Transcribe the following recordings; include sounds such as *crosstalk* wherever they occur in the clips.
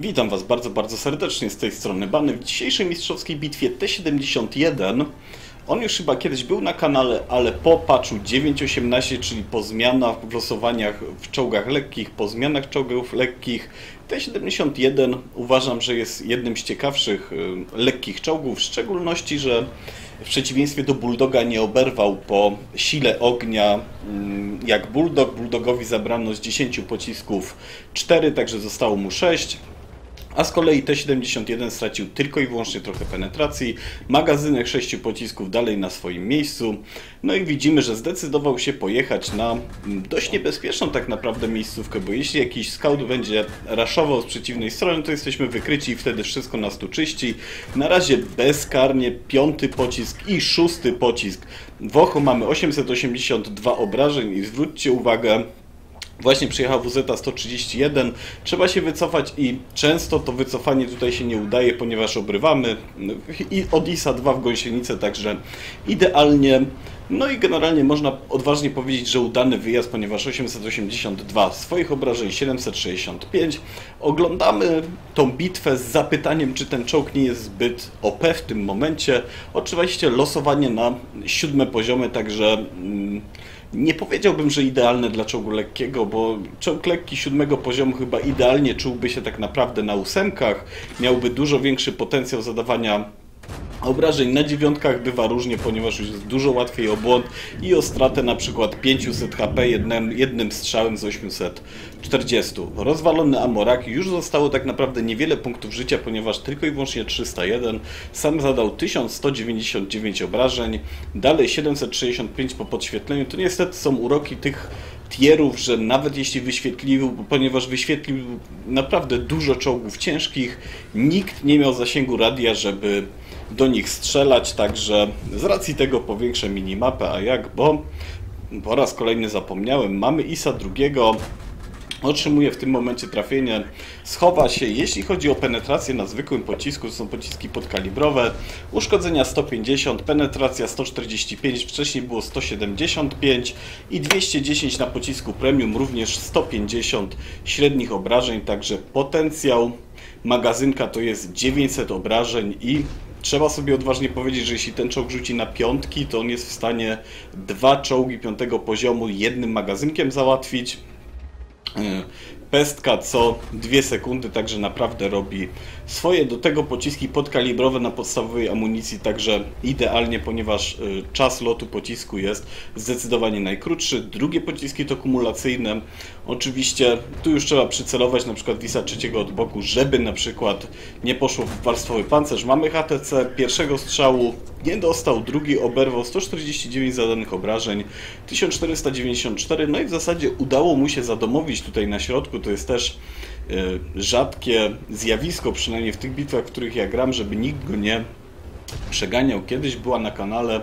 Witam Was bardzo, bardzo serdecznie z tej strony Bany. W dzisiejszej mistrzowskiej bitwie T71 on już chyba kiedyś był na kanale, ale po patchu 9.18, czyli po zmianach w losowaniach w czołgach lekkich, po zmianach czołgów lekkich, T71 uważam, że jest jednym z ciekawszych y, lekkich czołgów, w szczególności, że w przeciwieństwie do Bulldoga nie oberwał po sile ognia mm, jak Bulldog. Bulldogowi zabrano z 10 pocisków 4, także zostało mu 6. A z kolei T-71 stracił tylko i wyłącznie trochę penetracji, magazynek 6 pocisków dalej na swoim miejscu. No i widzimy, że zdecydował się pojechać na dość niebezpieczną tak naprawdę miejscówkę, bo jeśli jakiś scout będzie raszował z przeciwnej strony, to jesteśmy wykryci i wtedy wszystko nas tu czyści. Na razie bezkarnie piąty pocisk i szósty pocisk. W ochu mamy 882 obrażeń i zwróćcie uwagę, Właśnie przyjechał WZ-131, trzeba się wycofać i często to wycofanie tutaj się nie udaje, ponieważ obrywamy i od ISA 2 w gąsienicę, także idealnie. No i generalnie można odważnie powiedzieć, że udany wyjazd, ponieważ 882 swoich obrażeń, 765. Oglądamy tą bitwę z zapytaniem, czy ten czołg nie jest zbyt OP w tym momencie. Oczywiście losowanie na siódme poziomy, także... Mm, nie powiedziałbym, że idealne dla czołgu lekkiego, bo czołg lekki siódmego poziomu chyba idealnie czułby się tak naprawdę na ósemkach, miałby dużo większy potencjał zadawania Obrażeń na dziewiątkach bywa różnie, ponieważ już jest dużo łatwiej o błąd i o stratę na przykład 500 HP jednym, jednym strzałem z 840. Rozwalony Amorak już zostało tak naprawdę niewiele punktów życia, ponieważ tylko i wyłącznie 301. Sam zadał 1199 obrażeń, dalej 765 po podświetleniu. To niestety są uroki tych tierów, że nawet jeśli wyświetlił, ponieważ wyświetlił naprawdę dużo czołgów ciężkich, nikt nie miał zasięgu radia, żeby do nich strzelać, także z racji tego powiększę minimapę, a jak, bo po raz kolejny zapomniałem, mamy ISA drugiego, otrzymuje w tym momencie trafienie, schowa się. Jeśli chodzi o penetrację na zwykłym pocisku, to są pociski podkalibrowe, uszkodzenia 150, penetracja 145, wcześniej było 175 i 210 na pocisku premium, również 150 średnich obrażeń, także potencjał magazynka to jest 900 obrażeń i trzeba sobie odważnie powiedzieć, że jeśli ten czołg rzuci na piątki, to on jest w stanie dwa czołgi piątego poziomu jednym magazynkiem załatwić. E, pestka co dwie sekundy, także naprawdę robi swoje. Do tego pociski podkalibrowe na podstawowej amunicji, także idealnie, ponieważ y, czas lotu pocisku jest zdecydowanie najkrótszy. Drugie pociski to kumulacyjne. Oczywiście tu już trzeba przycelować na przykład Wisa trzeciego od boku, żeby na przykład nie poszło w warstwowy pancerz. Mamy HTC, pierwszego strzału nie dostał, drugi oberwał 149 zadanych obrażeń, 1494, no i w zasadzie udało mu się zadomowić tutaj na środku, to jest też rzadkie zjawisko, przynajmniej w tych bitwach, w których ja gram, żeby nikt go nie przeganiał. Kiedyś była na kanale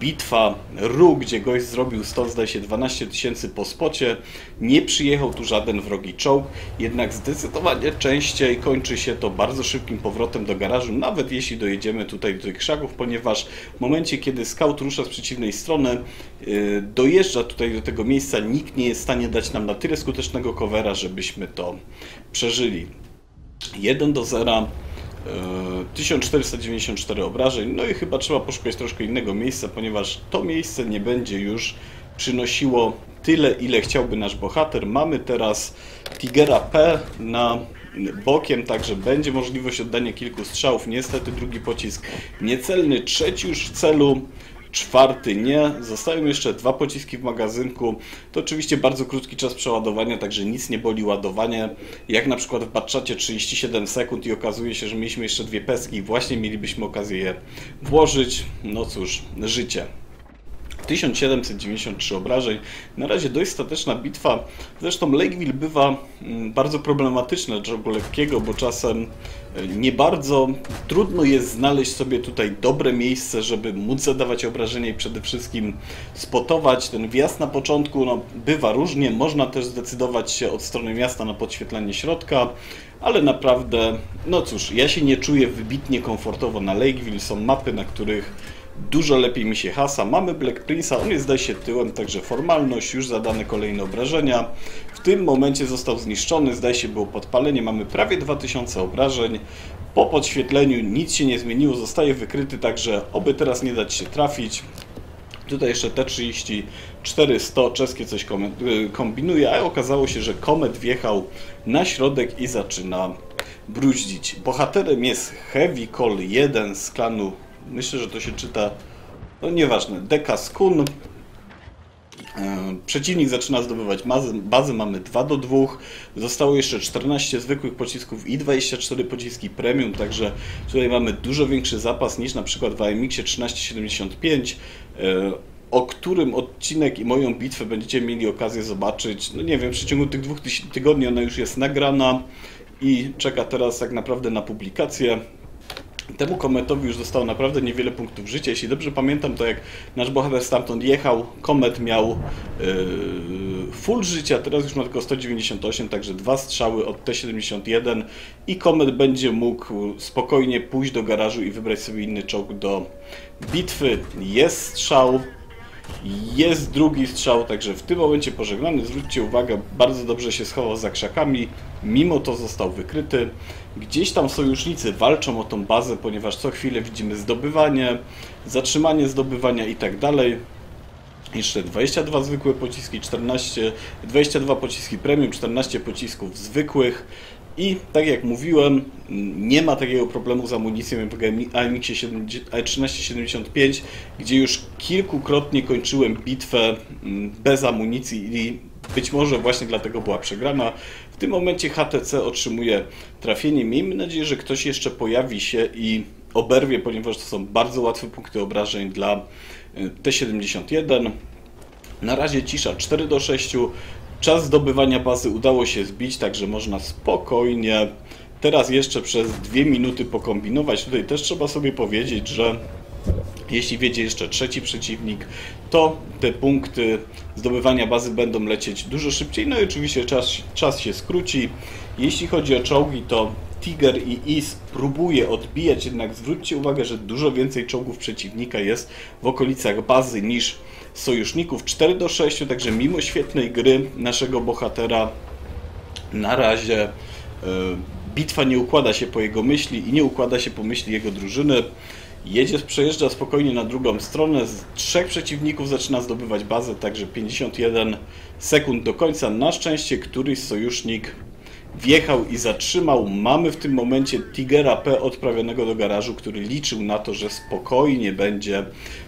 bitwa Ru, gdzie gość zrobił 100, zdaje się 12 tysięcy po spocie. Nie przyjechał tu żaden wrogi czołg, jednak zdecydowanie częściej kończy się to bardzo szybkim powrotem do garażu, nawet jeśli dojedziemy tutaj do tych krzaków, ponieważ w momencie, kiedy scout rusza z przeciwnej strony, e, dojeżdża tutaj do tego miejsca, nikt nie jest w stanie dać nam na tyle skutecznego covera, żebyśmy to przeżyli. 1 do 0 1494 obrażeń, no i chyba trzeba poszukać troszkę innego miejsca, ponieważ to miejsce nie będzie już przynosiło tyle, ile chciałby nasz bohater. Mamy teraz Tigera P na bokiem, także będzie możliwość oddania kilku strzałów. Niestety drugi pocisk niecelny, trzeci już w celu czwarty nie. Zostają jeszcze dwa pociski w magazynku. To oczywiście bardzo krótki czas przeładowania, także nic nie boli ładowanie. Jak na przykład w Batczacie 37 sekund i okazuje się, że mieliśmy jeszcze dwie peski i właśnie mielibyśmy okazję je włożyć. No cóż, życie. 1793 obrażeń. Na razie dość stateczna bitwa. Zresztą Lakeville bywa mm, bardzo problematyczne dla lekkiego, bo czasem e, nie bardzo trudno jest znaleźć sobie tutaj dobre miejsce, żeby móc zadawać obrażenia i przede wszystkim spotować. Ten wjazd na początku no, bywa różnie. Można też zdecydować się od strony miasta na podświetlenie środka ale naprawdę, no cóż, ja się nie czuję wybitnie komfortowo na Lakeville. Są mapy, na których Dużo lepiej mi się hasa. Mamy Black Prince'a, on jest zdaje się tyłem, także formalność, już zadane kolejne obrażenia. W tym momencie został zniszczony, zdaje się było podpalenie, mamy prawie 2000 obrażeń. Po podświetleniu nic się nie zmieniło, zostaje wykryty, także oby teraz nie dać się trafić. Tutaj jeszcze T-34-100 czeskie coś y, kombinuje, a okazało się, że komet wjechał na środek i zaczyna bruździć. Bohaterem jest Heavy Call 1 z klanu, myślę, że to się czyta, no nieważne, Deka Skun. E, przeciwnik zaczyna zdobywać bazę, bazę, mamy 2 do 2. Zostało jeszcze 14 zwykłych pocisków i 24 pociski premium, także tutaj mamy dużo większy zapas niż na przykład w AMX-ie 1375 o którym odcinek i moją bitwę będziecie mieli okazję zobaczyć. No nie wiem, w przeciągu tych dwóch tygodni ona już jest nagrana i czeka teraz tak naprawdę na publikację. Temu kometowi już zostało naprawdę niewiele punktów życia. Jeśli dobrze pamiętam, to jak nasz bohater stamtąd jechał, komet miał yy, full życia, teraz już ma tylko 198, także dwa strzały od T-71 i komet będzie mógł spokojnie pójść do garażu i wybrać sobie inny czołg do bitwy. Jest strzał, jest drugi strzał, także w tym momencie pożegnany. Zwróćcie uwagę, bardzo dobrze się schował za krzakami, mimo to został wykryty. Gdzieś tam sojusznicy walczą o tą bazę, ponieważ co chwilę widzimy zdobywanie, zatrzymanie zdobywania i tak dalej. Jeszcze 22 zwykłe pociski, 14, 22 pociski premium, 14 pocisków zwykłych. I tak jak mówiłem, nie ma takiego problemu z amunicją w AMX 1375, gdzie już kilkukrotnie kończyłem bitwę mm, bez amunicji i być może właśnie dlatego była przegrana. W tym momencie HTC otrzymuje trafienie. Miejmy nadzieję, że ktoś jeszcze pojawi się i oberwie, ponieważ to są bardzo łatwe punkty obrażeń dla y, T71. Na razie cisza 4 do 6. Czas zdobywania bazy udało się zbić, także można spokojnie teraz jeszcze przez dwie minuty pokombinować. Tutaj też trzeba sobie powiedzieć, że jeśli wiedzie jeszcze trzeci przeciwnik, to te punkty zdobywania bazy będą lecieć dużo szybciej. No i oczywiście czas, czas się skróci. Jeśli chodzi o czołgi, to Tiger i Is próbuje odbijać, jednak zwróćcie uwagę, że dużo więcej czołgów przeciwnika jest w okolicach bazy niż sojuszników 4 do 6, także mimo świetnej gry naszego bohatera na razie e, bitwa nie układa się po jego myśli i nie układa się po myśli jego drużyny. Jedzie, przejeżdża spokojnie na drugą stronę, z trzech przeciwników zaczyna zdobywać bazę, także 51 sekund do końca. Na szczęście któryś sojusznik wjechał i zatrzymał. Mamy w tym momencie Tigera P odprawionego do garażu, który liczył na to, że spokojnie będzie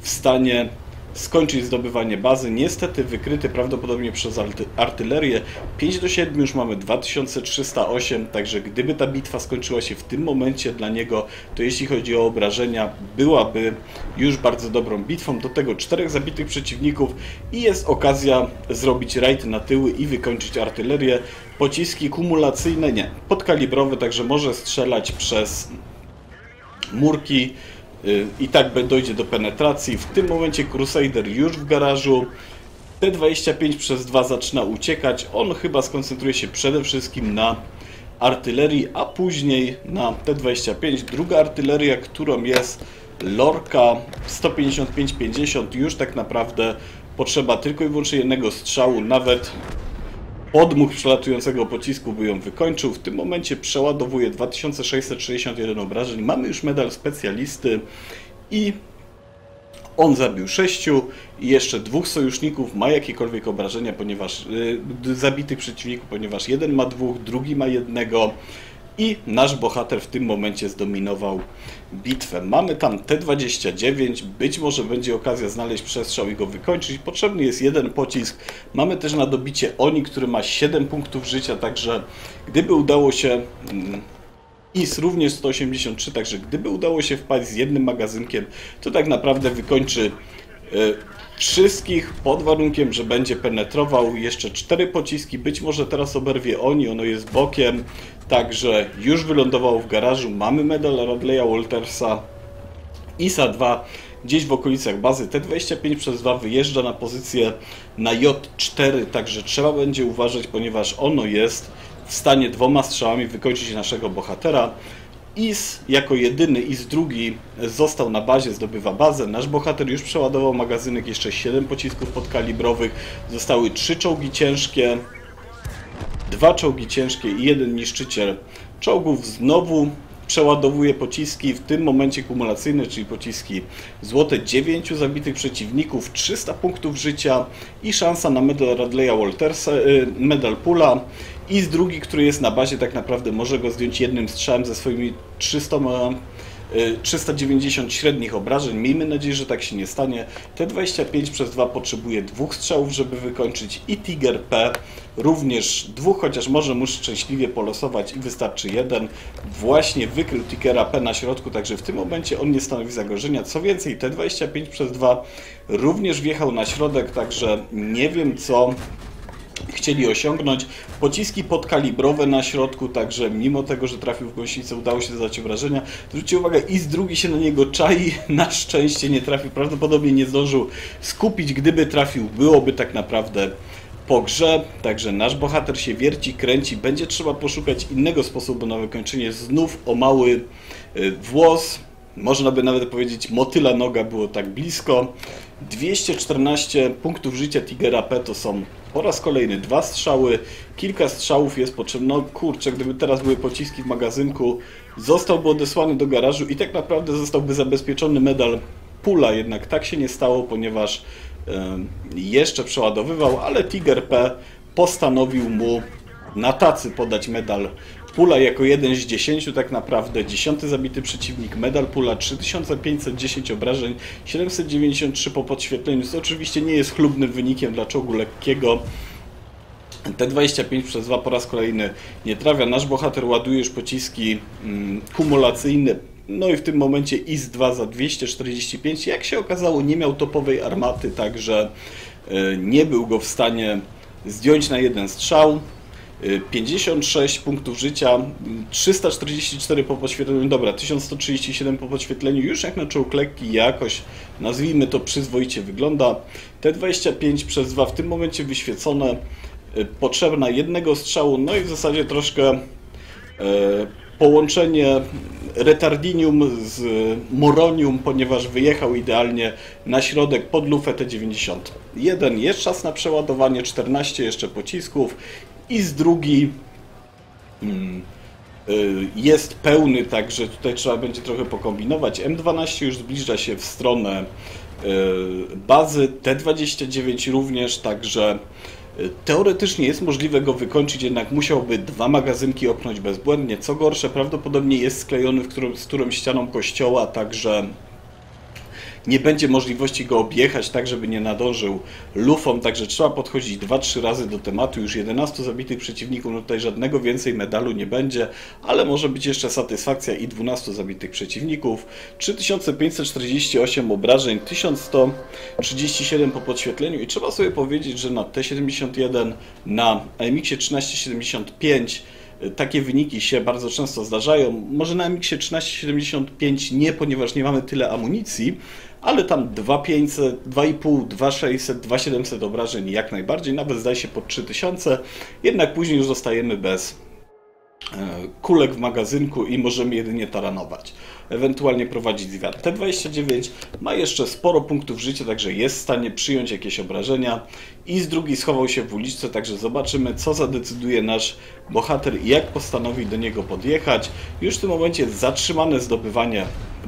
w stanie skończyć zdobywanie bazy. Niestety wykryty prawdopodobnie przez artylerię. 5 do 7 już mamy 2308, także gdyby ta bitwa skończyła się w tym momencie dla niego, to jeśli chodzi o obrażenia, byłaby już bardzo dobrą bitwą. Do tego czterech zabitych przeciwników i jest okazja zrobić rajd na tyły i wykończyć artylerię. Pociski kumulacyjne, nie, podkalibrowe, także może strzelać przez murki, i tak dojdzie do penetracji. W tym momencie Crusader już w garażu. T25 przez 2 zaczyna uciekać. On chyba skoncentruje się przede wszystkim na artylerii, a później na T25. Druga artyleria, którą jest Lorka 155-50, już tak naprawdę potrzeba tylko i wyłącznie jednego strzału, nawet Podmuch przelatującego pocisku by ją wykończył. W tym momencie przeładowuje 2661 obrażeń. Mamy już medal specjalisty i on zabił sześciu i jeszcze dwóch sojuszników ma jakiekolwiek obrażenia, ponieważ yy, zabitych przeciwników, ponieważ jeden ma dwóch, drugi ma jednego i nasz bohater w tym momencie zdominował bitwę. Mamy tam T-29, być może będzie okazja znaleźć przestrzał i go wykończyć. Potrzebny jest jeden pocisk. Mamy też na dobicie Oni, który ma 7 punktów życia, także gdyby udało się... Mm, IS również 183, także gdyby udało się wpaść z jednym magazynkiem, to tak naprawdę wykończy e, wszystkich pod warunkiem, że będzie penetrował jeszcze cztery pociski, być może teraz oberwie oni, ono jest bokiem, także już wylądował w garażu, mamy medal Radleya Waltersa, ISA 2 gdzieś w okolicach bazy T25 przez 2 wyjeżdża na pozycję na J4, także trzeba będzie uważać, ponieważ ono jest w stanie dwoma strzałami wykończyć naszego bohatera. IS jako jedyny, IS drugi został na bazie, zdobywa bazę. Nasz bohater już przeładował magazynek, jeszcze 7 pocisków podkalibrowych. Zostały 3 czołgi ciężkie. Dwa czołgi ciężkie i jeden niszczyciel czołgów. Znowu przeładowuje pociski, w tym momencie kumulacyjne, czyli pociski złote, 9 zabitych przeciwników, 300 punktów życia i szansa na medal Radleya Waltersa, y, medal Pula i z drugi, który jest na bazie, tak naprawdę może go zdjąć jednym strzałem ze swoimi 300 390 y, średnich obrażeń. Miejmy nadzieję, że tak się nie stanie. T25 przez 2 potrzebuje dwóch strzałów, żeby wykończyć i Tiger P również dwóch, chociaż może muszę szczęśliwie polosować i wystarczy jeden. Właśnie wykrył Tigera P na środku, także w tym momencie on nie stanowi zagrożenia. Co więcej, T25 przez 2 również wjechał na środek, także nie wiem co chcieli osiągnąć. Pociski podkalibrowe na środku, także mimo tego, że trafił w gąsienicę, udało się zadać obrażenia. Zwróćcie uwagę, i z drugi się na niego czai, *laughs* na szczęście nie trafił, prawdopodobnie nie zdążył skupić. Gdyby trafił, byłoby tak naprawdę po grze, także nasz bohater się wierci, kręci, będzie trzeba poszukać innego sposobu na wykończenie. Znów o mały y, włos, można by nawet powiedzieć motyla noga było tak blisko. 214 punktów życia Tigera P to są po raz kolejny dwa strzały, kilka strzałów jest potrzebne. No kurczę, gdyby teraz były pociski w magazynku, zostałby odesłany do garażu i tak naprawdę zostałby zabezpieczony medal pula, jednak tak się nie stało, ponieważ jeszcze przeładowywał, ale Tiger P postanowił mu na tacy podać medal Pula jako jeden z 10 tak naprawdę, dziesiąty zabity przeciwnik, medal Pula 3510 obrażeń, 793 po podświetleniu, co oczywiście nie jest chlubnym wynikiem dla czołgu lekkiego. T25 przez 2 po raz kolejny nie trafia. Nasz bohater ładuje już pociski mm, kumulacyjne. No i w tym momencie IS-2 za 245. Jak się okazało, nie miał topowej armaty, także e, nie był go w stanie zdjąć na jeden strzał. 56 punktów życia, 344 po podświetleniu, dobra, 1137 po podświetleniu, już jak na czołg lekki jakoś, nazwijmy to przyzwoicie wygląda. T25 przez 2 w tym momencie wyświecone, y, potrzebna jednego strzału, no i w zasadzie troszkę e, połączenie retardinium z moronium, ponieważ wyjechał idealnie na środek pod lufę T91. Jest czas na przeładowanie, 14 jeszcze pocisków i z drugi hmm, y, jest pełny, także tutaj trzeba będzie trochę pokombinować. M12 już zbliża się w stronę y, bazy, T29 również, także y, Teoretycznie jest możliwe go wykończyć, jednak musiałby dwa magazynki opchnąć bezbłędnie. Co gorsze, prawdopodobnie jest sklejony w którym, z którą ścianą kościoła, także nie będzie możliwości go objechać tak, żeby nie nadążył lufą, także trzeba podchodzić 2-3 razy do tematu. Już 11 zabitych przeciwników, no tutaj żadnego więcej medalu nie będzie, ale może być jeszcze satysfakcja i 12 zabitych przeciwników. 3548 obrażeń, 1137 po podświetleniu i trzeba sobie powiedzieć, że na T71, na AMX 1375 takie wyniki się bardzo często zdarzają. Może na MX 1375 nie, ponieważ nie mamy tyle amunicji, ale tam 2500, 2,5, 2600, 2700 obrażeń jak najbardziej, nawet zdaje się pod 3000, jednak później już zostajemy bez e, kulek w magazynku i możemy jedynie taranować ewentualnie prowadzić zwiat. T29 ma jeszcze sporo punktów życia, także jest w stanie przyjąć jakieś obrażenia i z drugiej schował się w uliczce, także zobaczymy co zadecyduje nasz bohater i jak postanowi do niego podjechać. Już w tym momencie zatrzymane zdobywanie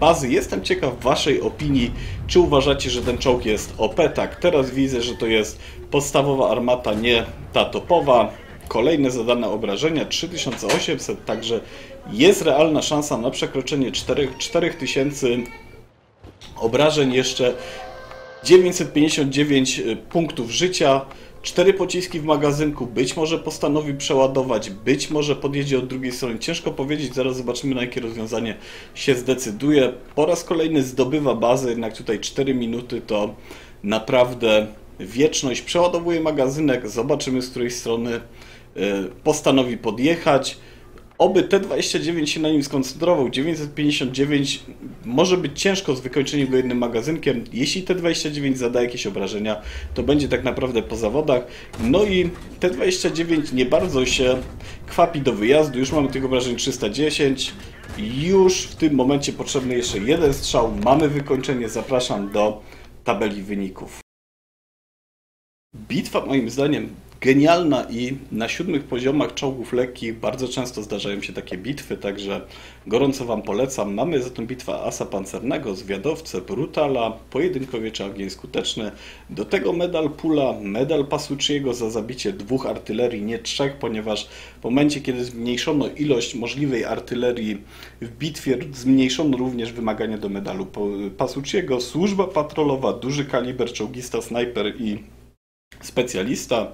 bazy. Jestem ciekaw Waszej opinii, czy uważacie, że ten czołg jest OP? Tak, teraz widzę, że to jest podstawowa armata, nie ta topowa. Kolejne zadane obrażenia 3800, także jest realna szansa na przekroczenie 4, 4000 obrażeń, jeszcze 959 y, punktów życia, 4 pociski w magazynku, być może postanowi przeładować, być może podjedzie od drugiej strony. Ciężko powiedzieć, zaraz zobaczymy na jakie rozwiązanie się zdecyduje. Po raz kolejny zdobywa bazę, jednak tutaj 4 minuty to naprawdę wieczność. Przeładowuje magazynek, zobaczymy z której strony postanowi podjechać. Oby T29 się na nim skoncentrował. 959 może być ciężko z wykończeniem go jednym magazynkiem. Jeśli T29 zada jakieś obrażenia, to będzie tak naprawdę po zawodach. No i T29 nie bardzo się kwapi do wyjazdu. Już mamy tych obrażeń 310. Już w tym momencie potrzebny jeszcze jeden strzał. Mamy wykończenie. Zapraszam do tabeli wyników. Bitwa moim zdaniem genialna i na siódmych poziomach czołgów lekkich bardzo często zdarzają się takie bitwy, także gorąco Wam polecam. Mamy za tą bitwę asa pancernego, zwiadowcę, brutala, pojedynkowiecza ogień skuteczny, do tego medal pula, medal Pasucciego za zabicie dwóch artylerii, nie trzech, ponieważ w momencie, kiedy zmniejszono ilość możliwej artylerii w bitwie, zmniejszono również wymagania do medalu Pasucciego, służba patrolowa, duży kaliber, czołgista, snajper i specjalista.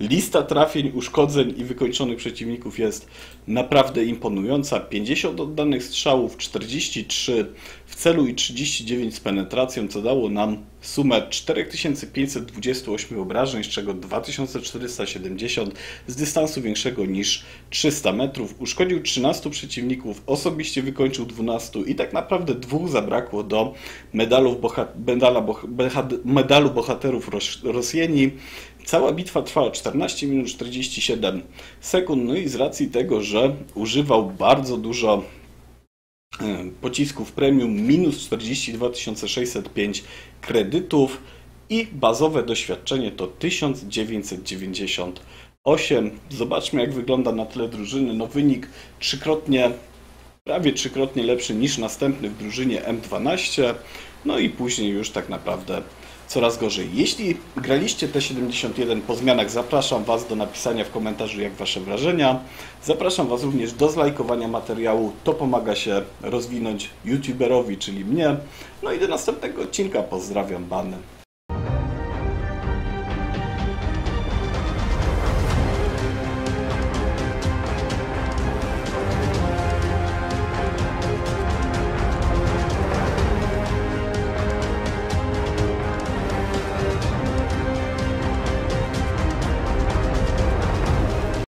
Lista trafień, uszkodzeń i wykończonych przeciwników jest naprawdę imponująca. 50 oddanych strzałów, 43 w celu i 39 z penetracją, co dało nam sumę 4528 obrażeń, z czego 2470 z dystansu większego niż 300 metrów. Uszkodził 13 przeciwników, osobiście wykończył 12 i tak naprawdę dwóch zabrakło do medalów boha medala boh medalu bohaterów Rosjeni. Cała bitwa trwała 14 minut 47 sekund, no i z racji tego, że używał bardzo dużo pocisków premium, minus 42 605 kredytów i bazowe doświadczenie to 1998. Zobaczmy jak wygląda na tle drużyny. No wynik trzykrotnie, prawie trzykrotnie lepszy niż następny w drużynie M12. No i później już tak naprawdę coraz gorzej. Jeśli graliście T71 po zmianach, zapraszam Was do napisania w komentarzu, jak Wasze wrażenia. Zapraszam Was również do zlajkowania materiału. To pomaga się rozwinąć YouTuberowi, czyli mnie. No i do następnego odcinka. Pozdrawiam, Bany.